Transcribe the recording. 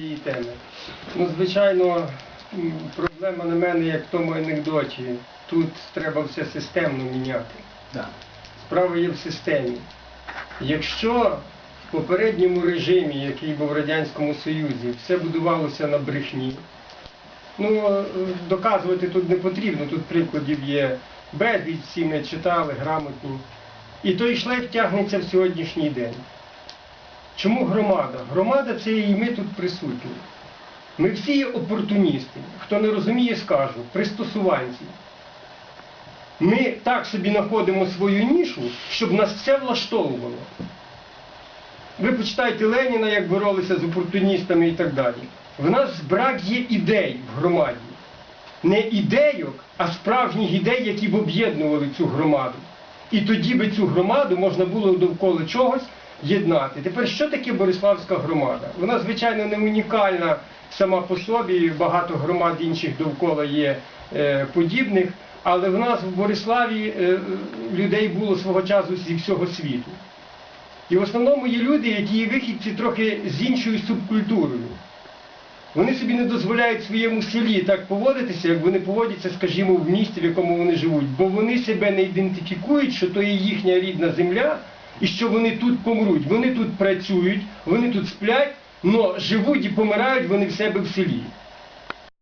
цієї теми. Ну, звичайно, проблема на мене, як в тому анекдоті. Тут треба все системно міняти. Да. Справа є в системі. Якщо в попередньому режимі, який був в Радянському Союзі, все будувалося на брехні, ну е, доказувати тут не потрібно, тут прикладів є безліч, всі ми читали, грамотні. І той шлейф тягнеться в сьогоднішній день. Чому громада? Громада це і ми тут присутні. Ми всі є опортуністи. Хто не розуміє, скажу, пристосуванці. Ми так собі знаходимо свою нішу, щоб нас все влаштовувало. Ви почитайте Леніна, як боролися з опортуністами і так далі. В нас брак є ідей в громаді. Не ідейок, а справжніх ідей, які б об'єднували цю громаду. І тоді би цю громаду можна було довкола чогось єднати. Тепер що таке Бориславська громада? Вона, звичайно, не унікальна сама по собі, багато громад інших довкола є е, подібних, але в нас в Бориславі е, людей було свого часу зі всього світу. І в основному є люди, які є вихідці трохи з іншою субкультурою. Вони собі не дозволяють своєму селі так поводитися, як вони поводяться, скажімо, в місті, в якому вони живуть, бо вони себе не ідентифікують, що то є їхня рідна земля і що вони тут помруть. Вони тут працюють, вони тут сплять, але живуть і помирають вони в себе в селі.